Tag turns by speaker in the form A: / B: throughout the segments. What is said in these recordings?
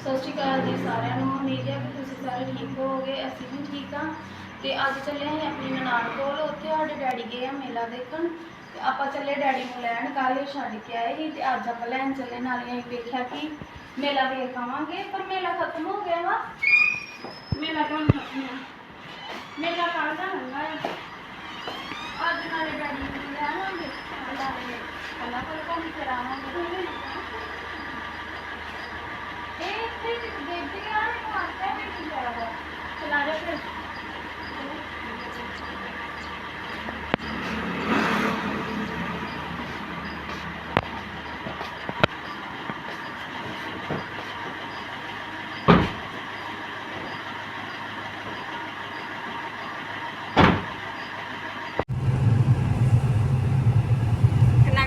A: ਸਤਿ ਸ਼੍ਰੀ ਅਕਾਲ ਜੀ ਸਾਰਿਆਂ ਨੂੰ। ਉਮੀਦ ਹੈ ਕਿ ਤੁਸੀਂ ਸਾਰੇ ਠੀਕ ਹੋਵੋਗੇ, ਅਸੀਂ ਵੀ ਠੀਕ ਹਾਂ। ਤੇ ਅੱਜ ਚੱਲੇ ਅਸੀਂ ਆਪਣੀ ਨਨਾਣ ਕੋਲ। ਉੱਥੇ ਸਾਡੇ ਡੈਡੀ ਗਏ ਆ ਮੇਲਾ ਦੇਖਣ। ਤੇ ਆਪਾਂ ਚੱਲੇ ਡੈਡੀ ਨੂੰ ਲੈਣ, ਕੱਲ੍ਹ ਛੱਡ ਕੇ ਆਏ ਸੀ ਤੇ ਅੱਜ ਆਪਾਂ ਲੈਣ ਚੱਲੇ। ਨਾਲੇ ਅਸੀਂ ਵੇਖਿਆ ਕਿ ਮੇਲਾ ਵੇਖ ਆਵਾਂਗੇ, ਪਰ ਮੇਲਾ ਖਤਮ ਹੋ ਗਿਆ ਵਾ। ਮੇਲਾ ਕਿਉਂ ਖਤਮ ਆ। ਮੇਲਾ ਕੱਲ੍ਹ ਦਾ ਹੁੰਦਾ ਹੈ ਅੱਜ ਨਾਲੇ ਡੈਡੀ ਨੂੰ ਲੈਵਾਂਗੇ ਨਾਲੇ ਪਹਿਲਾਂ ਕੋਲ ਘੁੰਮ ਕੇ ਆਵਾਂਗੇ ਇਹ ਇੱਥੇ ਦੇਖਦੇ ਆ ਮੈਨੂੰ ਆਟਾ ਵੀ ਨਹੀਂ ਜਾਵਾ ਚਲਾ ਜਾ ਫਿਰ
B: ਕਿੰਨਾ ਕੁ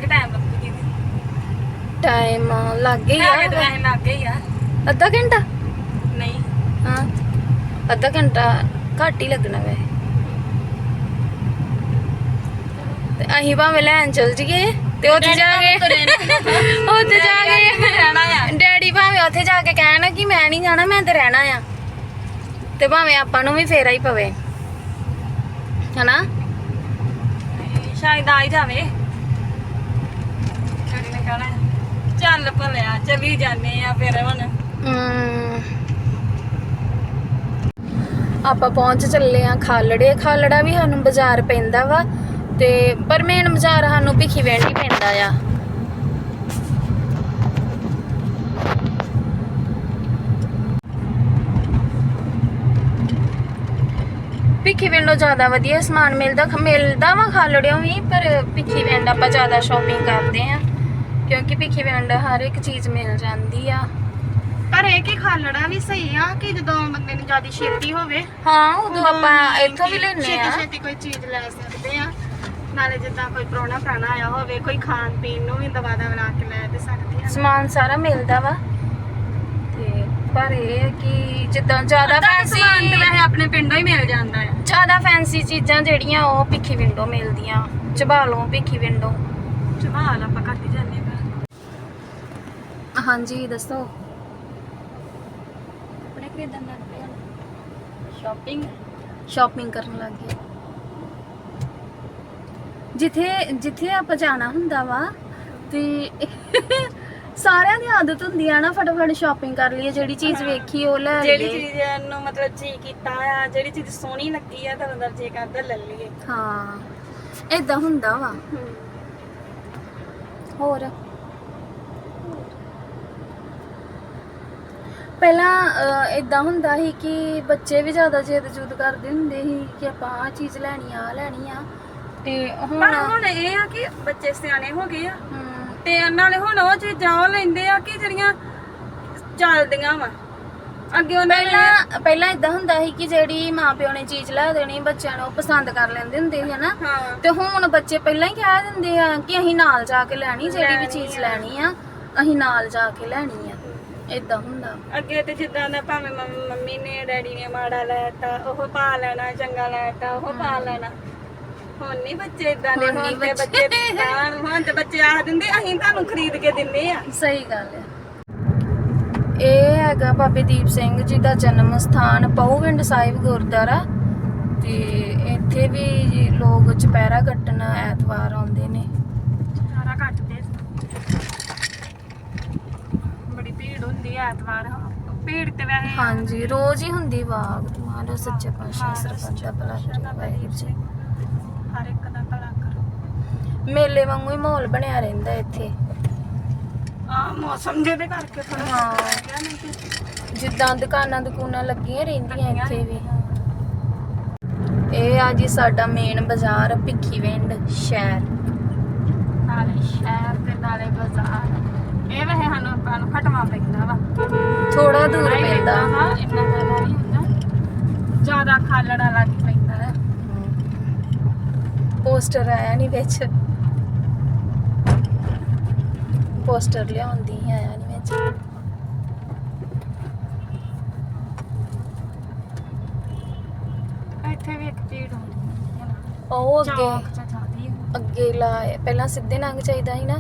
B: ਟਾਈਮ ਲੱਗੂ ਜੀ
A: ਟਾਈਮ ਲੱਗ ਗਈ
B: ਹੈ ਟਾਈਮ ਲੱਗ ਗਈ ਆ?
A: ਅੱਧਾ ਘੰਟਾ?
B: ਨਹੀਂ
A: ਹਾਂ ਅੱਧਾ ਘੰਟਾ ਘੱਟ ਹੀ ਲੱਗਣਾ ਵੈ ਤੇ ਅਸੀਂ ਭਾਵੇਂ ਲੈਣ ਚਲ ਜੀਏ ਤੇ ਉੱਥੇ ਜਾ ਕੇ ਉੱਥੇ ਜਾ ਕੇ
B: ਰਹਿਣਾ ਆ।
A: ਡੈਡੀ ਭਾਵੇਂ ਉੱਥੇ ਜਾ ਕੇ ਕਹਿਣ ਕਿ ਮੈਂ ਨਹੀਂ ਜਾਣਾ ਮੈਂ ਤੇ ਰਹਿਣਾ ਆ। ਤੇ ਭਾਵੇਂ ਆਪਾਂ ਨੂੰ ਵੀ ਫੇਰਾ ਹੀ ਪਵੇ। ਹਨਾ?
B: ਸ਼ਾਇਦ ਆ ਹੀ ਜਾਵੇ। ਚੱਲ ਭਲਿਆ ਚਲੀ ਜਾਂਦੇ ਆ ਫਿਰ ਹੁਣ।
A: ਆਪਾਂ ਪਹੁੰਚ ਚੱਲੇ ਆ ਖਾਲੜੇ। ਖਾਲੜਾ ਵੀ ਸਾਨੂੰ ਬਾਜ਼ਾਰ ਪੈਂਦਾ ਵਾ ਤੇ ਪਰ ਮੇਨ ਬਾਜ਼ਾਰ ਸਾਨੂੰ ਭਿੱਖੀ ਵੈਂਡ ਹੀ ਪੈਂਦਾ ਆ। ਭਿੱਖੀ ਵੈਂਡੋਂ ਜ਼ਿਆਦਾ ਵਧੀਆ ਸਮਾਨ ਮਿਲਦਾ ਮਿਲਦਾ ਵਾ ਖਾਲੜਿਓਂ ਵੀ, ਪਰ ਭਿੱਖੀ ਵੈਂਡ ਆਪਾਂ ਜ਼ਿਆਦਾ ਸ਼ਾਪਿੰਗ ਕਰਦੇ ਆ, ਕਿਉਂਕਿ ਭਿੱਖੀ ਵੈਂਡ ਹਰ ਇੱਕ ਚੀਜ਼ ਮਿਲ ਜਾਂਦੀ ਆ।
C: ਪਰ ਇਹ ਕਿ ਖਾਲੜਾ ਵੀ ਸਹੀ ਆ ਕਿ ਜਦੋਂ ਬੰਦੇ ਨੂੰ ਜ਼ਿਆਦਾ ਛੇਤੀ ਹੋਵੇ?
A: ਹਾਂ ਉਦੋਂ ਆਪਾਂ ਇੱਥੋਂ ਵੀ ਲੈਨੇ
C: ਛੇਤੀ
A: ਆ
C: ਛੇਤੀ ਕੋਈ ਚੀਜ਼ ਲੈ ਸਕਦੇ ਆ। ਨਾਲੇ ਜਿੱਦਾਂ ਕੋਈ ਪ੍ਰਾਹੁਣਾ ਪ੍ਰਾਣਾ ਆਇਆ ਹੋਵੇ ਕੋਈ ਖਾਣ ਪੀਣ ਨੂੰ ਵੀ ਦਵਾ ਦਾ ਬਣਾ ਕੇ ਲੈ ਤੇ ਸਕਦੇ ਆ।
A: ਸਮਾਨ ਸਾਰਾ ਮਿਲਦਾ ਵਾ। ਤੇ ਪਰ ਇਹ ਹੈ ਕਿ ਜਿੱਦਾਂ ਜ਼ਿਆਦਾ
B: ਅੱਧਾ ਕੁ ਸਮਾਨ ਤੇ
A: ਫੈਂਸੀ
B: ਵੈਸੇ ਆਪਣੇ ਪਿੰਡੋਂ ਹੀ ਮਿਲ ਜਾਂਦਾ ਆ।
A: ਜ਼ਿਆਦਾ ਫੈਂਸੀ ਚੀਜ਼ਾਂ ਜਿਹੜੀਆਂ ਉਹ ਭਿੱਖੀ ਵਿੰਡੋ ਮਿਲਦੀਆਂ। ਚਬਾਲੋਂ ਭਿੱਖੀ ਵਿੰਡੋ।
B: ਆਪਾਂ ਜਾਂਦੇ ਆ।
A: ਹਾਂਜੀ ਦੱਸੋ।
B: ਖਰੀਦਣ ਲੱਗ ਪਏ ਸ਼ਾਪਿੰਗ
A: ਸ਼ਾਪਿੰਗ ਕਰਨ ਲੱਗ ਗਏ। ਜਿੱਥੇ ਜਿੱਥੇ ਆਪਾਂ ਜਾਣਾ ਹੁੰਦਾ ਵਾ ਤੇ ਸਾਰਿਆਂ ਦੀ ਆਦਤ ਹੁੰਦੀ ਆ ਨਾ ਫਟਾਫਟ ਸ਼ਾਪਿੰਗ ਕਰ ਲਈਏ ਜਿਹੜੀ ਚੀਜ਼ ਵੇਖੀ ਉਹ ਲੈ
B: ਜਿਹੜੀ
A: ਲਈਏ।
B: ਚੀਜ਼ ਨੂੰ ਮਤਲਬ ਜੀ ਕੀਤਾ ਆ ਜਿਹੜੀ ਚੀਜ਼ ਸੋਹਣੀ ਲੱਗੀ ਆ ਤਾਂ ਅੰਦਰ ਜੀ ਕਰਦਾ ਲੈ ਲਈਏ।
A: ਹਾਂ ਇਦਾਂ ਹੁੰਦਾ ਵਾ। ਹੋਰ? ਪਹਿਲਾਂ ਇਦਾਂ ਹੁੰਦਾ ਸੀ ਕਿ ਬੱਚੇ ਵੀ ਜ਼ਿਆਦਾ ਜਿੱਦ ਜੁਦ ਕਰਦੇ ਹੁੰਦੇ ਸੀ ਕਿ ਆਪਾਂ ਆ ਚੀਜ਼ ਲੈਣੀ ਆ ਆਹ ਲੈਣੀ ਆ। ਤੇ ਹੁਣ
B: ਪਰ ਹੁਣ ਇਹ ਆ ਕਿ ਬੱਚੇ ਸਿਆਣੇ ਹੋ ਗਏ ਆ।
A: ਹਮ,
B: ਤੇ ਨਾਲੇ ਹੁਣ ਉਹ ਚੀਜ਼ਾਂ ਉਹ ਲੈਂਦੇ ਆ ਕਿ ਜਿਹੜੀਆਂ ਚੱਲਦੀਆਂ ਵਾ। ਅੱਗੇ ਉਹਨਾਂ ਨੇ
A: ਪਹਿਲਾਂ ਪਹਿਲਾਂ ਇਦਾਂ ਹੁੰਦਾ ਸੀ ਕਿ ਜਿਹੜੀ ਮਾਪਿਓ ਨੇ ਚੀਜ਼ ਲੈ ਦੇਣੀ ਬੱਚਿਆਂ ਨੂੰ ਉਹ ਪਸੰਦ ਕਰ ਲੈਂਦੇ ਹੁੰਦੇ ਸੀ ਹਨਾ?
B: ਹਾਂ।
A: ਤੇ ਹੁਣ ਬੱਚੇ ਪਹਿਲਾਂ ਹੀ ਕਹਿ ਦਿੰਦੇ ਆ ਕਿ ਅਸੀਂ ਨਾਲ ਜਾ ਕੇ ਲੈਣੀ ਜਿਹੜੀ ਵੀ ਚੀਜ਼ ਲੈਣੀ ਆ ਅਸੀਂ ਨਾਲ ਜਾ ਕੇ ਲੈਣੀ ਆ। ਇਦਾਂ ਹੁੰਦਾ।
B: ਅੱਗੇ ਤੇ ਜਿੱਦਾਂ ਦਾ ਭਾਵੇਂ ਮੰਮ- ਮੰਮੀ ਨੇ ਡੈਡੀ ਨੇ ਮਾੜਾ ਲੈਤਾ ਉਹ ਪਾ ਲੈਣਾ ਚੰਗਾ ਲੈਤਾ ਉਹ ਪਾ ਲੈਣਾ। ਹੁਣ ਨਹੀਂ ਬੱਚੇ ਇਦਾਂ ਦੇ
A: ਹੁਣ ਨੀ
B: ਹੁਣ ਤੇ
A: ਬੱਚੇ।
B: ਬੱਚੇ ਤਾਂ ਹੁਣ ਤੇ ਬੱਚੇ ਆਖ ਦਿੰਦੇ ਅਸੀਂ ਤੁਹਾਨੂੰ ਖਰੀਦ ਕੇ ਦਿੰਨੇ ਆ।
A: ਸਹੀ ਗੱਲ ਹੈ। ਇਹ ਹੈਗਾ ਬਾਬੇ ਦੀਪ ਸਿੰਘ ਜੀ ਦਾ ਜਨਮ ਸਥਾਨ ਪਹੂਵਿੰਡ ਸਾਹਿਬ ਗੁਰਦੁਆਰਾ। ਤੇ ਇੱਥੇ ਵੀ ਲੋਕ ਚੁਪਹਿਰਾ ਕੱਟਣ ਐਤਵਾਰ ਆਉਂਦੇ ਨੇ
C: ਸਾਰਾ ਕੱਟ ਦੇ ਬੜੀ ਭੀੜ ਹੁੰਦੀ ਆ ਐਤਵਾਰ ਭੀੜ ਤੇ ਵੈਸੇ
A: ਹਾਂਜੀ ਰੋਜ਼ ਹੀ ਹੁੰਦੀ ਵਾਗ ਮਾਲੋ ਸੱਚੇ ਪਾਤਸ਼ਾਹ ਸਰਬੱਤ ਦਾ ਭਲਾ ਕਰੇ ਵਾਹਿਗੁਰੂ ਜੀ
C: ਹਰ ਇੱਕ ਦਾ ਭਲਾ ਕਰੋ।
A: ਮੇਲੇ ਵਾਂਗੂ ਹੀ ਮਾਹੌਲ ਬਣਿਆ ਰਹਿੰਦਾ ਇੱਥੇ।
C: ਆ ਮੌਸਮ ਜਿਹਦੇ ਕਰਕੇ ਥੋੜਾ
A: ਹਾਂ।
C: ਗਿਆ ਨਹੀਂ ਤੇ।
A: ਜਿੱਦਾਂ ਦੁਕਾਨਾਂ ਦੁਕਾਨਾਂ ਲੱਗੀਆਂ ਰਹਿੰਦੀਆਂ ਇੱਥੇ ਵੀ। ਇਹ ਆ ਜੀ ਸਾਡਾ ਮੇਨ ਬਾਜ਼ਾਰ ਭਿੱਖੀਵਿੰਡ ਸ਼ਹਿਰ।
C: ਨਾਲੇ ਸ਼ਹਿਰ ਤੇ ਨਾਲੇ ਬਾਜ਼ਾਰ। ਇਹ ਵੈਸੇ ਸਾਨੂੰ ਆਪਾਂ ਨੂੰ ਖਟਵਾ ਪੈਂਦਾ ਵਾ।
A: ਥੋੜਾ ਦੂਰ ਪੈਂਦਾ।
C: ਵਾ ਇੰਨਾ ਜ਼ਿਆਦਾ ਨਹੀਂ ਹੁੰਦਾ। ਜ਼ਿਆਦਾ ਖਾਲੜਾ ਲੱਗ ਪੈਂਦਾ ਹੈ।
A: ਪੋਸਟਰ ਆਇਆ ਨਹੀਂ ਵਿੱਚ। ਪੋਸਟਰ ਲਿਆਉਂਦੀ ਆਇਆ ਨਹੀਂ ਵਿੱਚ।
C: ਇੱਥੇ ਵੀ ਇੱਕ ਭੀੜ ਹੁੰਦੀ ਹੈ ਨਾ।
A: ਉਹ ਅੱਗੇ ਅੱਗੇ ਲਾਏ ਪਹਿਲਾਂ ਸਿੱਧੇ ਲੰਘ ਚਾਹੀਦਾ ਸੀ ਨਾ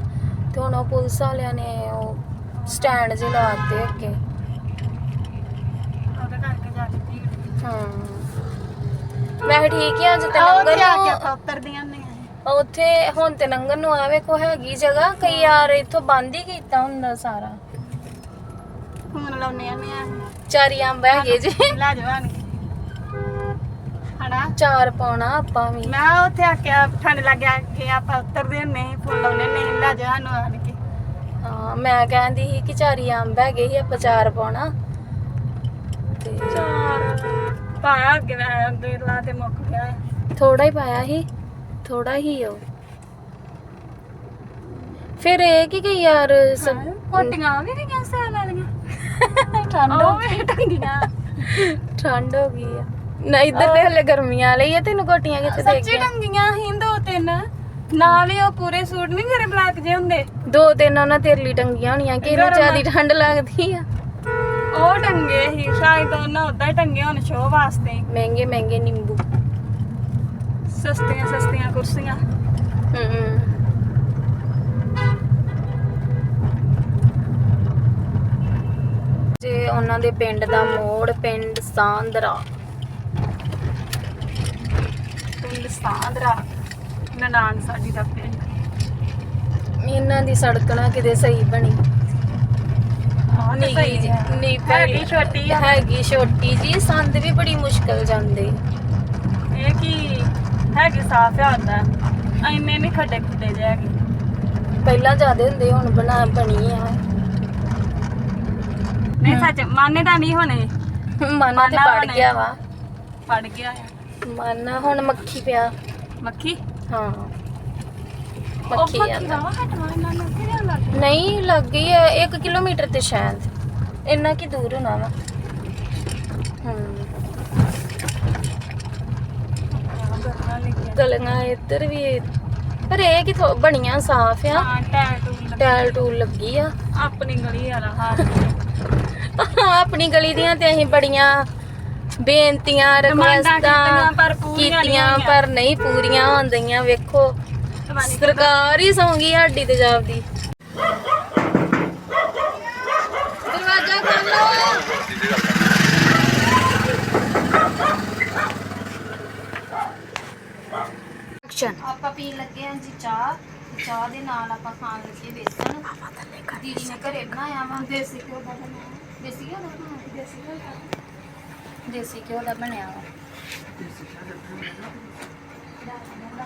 A: ਤੇ ਹੁਣ ਉਹ ਪੁਲਿਸ ਵਾਲਿਆਂ ਨੇ ਉਹ ਸਟੈਂਡ ਜੇ ਲਾਤੇ ਅੱਗੇ।
C: ਜਾਣੀ ਭੀੜ
A: ਹਾਂ। ਮੈਂ ਠੀਕ ਹੀ ਅੱਜ ਤੇ
C: ਆ ਉੱਥੇ ਆ ਕੇ
A: ਲੰਗਰ
C: ਆਪਾਂ ਉਤਰਦੀਆਂ ਨੇ
A: ਨੂੰ ਉੱਥੇ ਹੁਣ ਤੇ ਲੰਗਰ ਨੂੰ ਆਵੇ ਕੋ ਹੈਗੀ ਜਗ੍ਹਾ ਕਈ ਯਾਰ ਇੱਥੋਂ ਬੰਦ ਹੀ ਕੀਤਾ ਹੁੰਦਾ ਸਾਰਾ।
C: ਫੋਨ ਲਾਉਣੇ ਆ। ਨੇ
A: ਚਾਰੀ ਅੰਬ ਹੈਗੇ ਜੀ।
C: ਲੈ ਜਾਓ ਆਣ ਕੇ। ਹਣਾ
A: ਚਾਰ ਪਾਉਣਾ ਆਪਾਂ ਵੀ।
C: ਮੈਂ ਉੱਥੇ ਆ ਕੇ ਠੰਡ ਲੱਗਿਆ ਕਿ ਆਪਾਂ ਉਤਰਦੇ ਨਹੀਂ ਲੈ ਆਣ ਕੇ।
A: ਹਾਂ ਮੈਂ ਕਹਿੰਦੀ ਸੀ ਕਿ ਚਾਰੀ ਅੰਬ ਹੈਗੇ ਸੀ ਆਪਾਂ ਚਾਰ ਪਾਉਣਾ। ਤੇ
C: ਚਾਰ ਪਾਇਆ ਅੱਗੇ ਮੈਂ ਅੱਗੇ ਲਾ ਤੇ ਮੁੱਕ ਗਿਆ।
A: ਥੋੜਾ ਹੀ ਪਾਇਆ ਸੀ ਥੋੜਾ ਹੀ ਉਹ। ਫਿਰ ਇਹ ਕੀ ਕਿ ਯਾਰ ਸਭ
C: ਕੋਟੀਆਂ ਵੀ ਨਹੀਂ ਸੈਲ ਵਾਲੀਆਂ। ਠੰਡ ਹੋ ਗਈ। ਟੰਗੀਆਂ।
A: ਠੰਡ ਹੋ ਗਈ ਆ। ਨਾ ਇੱਧਰ ਤੇ ਹਲੇ ਗਰਮੀਆਂ ਵਾਲੀ ਆ ਤੈਨੂੰ ਕੋਟੀਆਂ ਕਿੱਥੇ ਦੇ
C: ਸੱਚੀ ਟੰਗੀਆਂ ਹੀ ਦੋ ਤਿੰਨ। ਨਾਲ ਹੀ ਉਹ ਪੂਰੇ ਸੂਟ ਨਹੀਂ ਮੇਰੇ ਬਲੈਕ ਜੇ ਹੁੰਦੇ।
A: ਦੋ ਤਿੰਨ ਉਹਨਾਂ ਤੇਰੇ ਲਈ ਟੰਗੀਆਂ ਹੋਣੀਆਂ ਕਿ ਇਹਨੂੰ। ਜ਼ਿਆਦੀ ਠੰਡ ਲੱਗਦੀ ਆ।
C: ਉਹ ਟੰਗੇ ਹੀ ਸ਼ਾਇਦ ਉਹਨਾਂ ਉਦਾਂ ਹੀ ਟੰਗੇ ਹੋਣ ਸ਼ੋਅ ਵਾਸਤੇ। ਹੀ।
A: ਮਹਿੰਗੇ ਮਹਿੰਗੇ ਨਿੰਬੂ।
C: ਸਸਤੀਆਂ ਸਸਤੀਆਂ ਕੁਰਸੀਆਂ।
A: ਹਮ ਜੇ ਉਹਨਾਂ ਦੇ ਪਿੰਡ ਦਾ ਮੋੜ ਪਿੰਡ ਸਾਂਦਰਾ।
C: ਪਿੰਡ ਸਾਂਦਰਾ ਨਨਾਨ ਸਾਡੀ ਦਾ ਪਿੰਡ।
A: ਇਹਨਾਂ ਦੀ ਸੜਕ ਨਾ ਕਿਤੇ ਸਹੀ ਬਣੀ।
C: ਹਾਂ ਤੇ
A: ਨਿੱਕੀ
C: ਸਹੀ
A: ਜੀ। ਨਹੀਂ
C: ਹੈਗੀ ਛੋਟੀ ਆ।
A: ਹੈਗੀ ਛੋਟੀ ਜੀ ਸੰਦ ਵੀ ਬੜੀ ਮੁਸ਼ਕਲ ਜਾਂਦੇ।
C: ਇਹ ਕੀ ਹੈਗੀ ਸਾਫ਼ ਹੁੰਦਾ ਐਨੇ ਨਹੀਂ ਖੱਡੇ ਖੁੱਡੇ ਜਿਹੇ ਹੈਗੇ।
A: ਪਹਿਲਾਂ ਜ਼ਿਆਦੇ ਹੁੰਦੇ ਹੁਣ ਬਣਾ ਬਣੀ ਆ।
C: ਨਹੀਂ ਸੱਚ ਮਾਨੇ ਦਾ ਨਹੀਂ ਹੋਣੇ।
A: ਮਨ ਤੇ ਪੜ। ਗਿਆ ਵਾ।
C: ਪੜ ਗਿਆ
A: ਮਨ ਹੁਣ ਮੱਖੀ ਪਿਆ।
C: ਮੱਖੀ?
A: ਹਾਂ।
C: ਹਟਵਾ ਕਿਹੜਾ ਲੱਗ
A: ਨਹੀਂ ਲੱਗ ਗਈ ਹੈ। 1 ਕਿਲੋਮੀਟਰ ਤੇ ਸ਼ਾਇਦ। ਇੰਨਾ ਕੀ ਦੂਰ ਹੋਣਾ ਵਾ। ਗਲੀਆਂ ਇੱਧਰ ਵੀ ਪਰ ਇਹ ਕਿ ਬਣੀਆਂ ਸਾਫ਼ ਆ। ਟੈਲ ਟੂਲ ਲੱਗੀ। ਆ।
C: ਆਪਣੀ ਗਲੀ ਵਾਲਾ ਹਾਂ।
A: ਆਪਣੀ ਗਲੀ ਦੀਆਂ ਤੇ ਅਸੀਂ ਬੜੀਆਂ ਬੇਨਤੀਆਂ ਰਿਕਵੈਸਟਾਂ
C: ਕੀਤੀਆਂ। ਪਰ ਨਹੀਂ
A: ਪੂਰੀਆਂ ਹੁੰਦੀਆਂ। ਵੇਖੋ ਸਰਕਾਰ ਹੀ ਸੌਂਗੀ ਸਾਡੀ ਤੇ ਜਾਪਦੀ। ਦਰਵਾਜ਼ਾ ਖੋਲੋ। ਐਕਸ਼ਨ ਆਪਾਂ ਪੀਣ ਲੱਗੇ ਹਾਂ ਜੀ ਚਾਹ। ਚਾਹ ਦੇ ਨਾਲ ਆਪਾਂ ਖਾਣ ਲੱਗੇ ਬੇਸਣ ਦੀਦੀ ਨੇ ਘਰੇ ਬਣਾਇਆ ਵਾ। ਦੇਸੀ ਘਿਓ ਦਾ ਬਣਾਇਆ। ਦੇਸੀ ਘਿਓ ਦਾ ਬਣਾਇਆ? ਦੇਸੀ ਘਿਓ ਦਾ। ਦੇਸੀ ਘਿਓ ਦਾ ਬਣਿਆ ਵਾ।
C: ਦਾਲ ਦਾ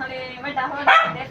C: ਹਾਏ ਰੱਬਾ ਹਲੇ ਵੀ ਹਲੇ ਵੱਡਾ ਹੋ ਜਾਂਦਾ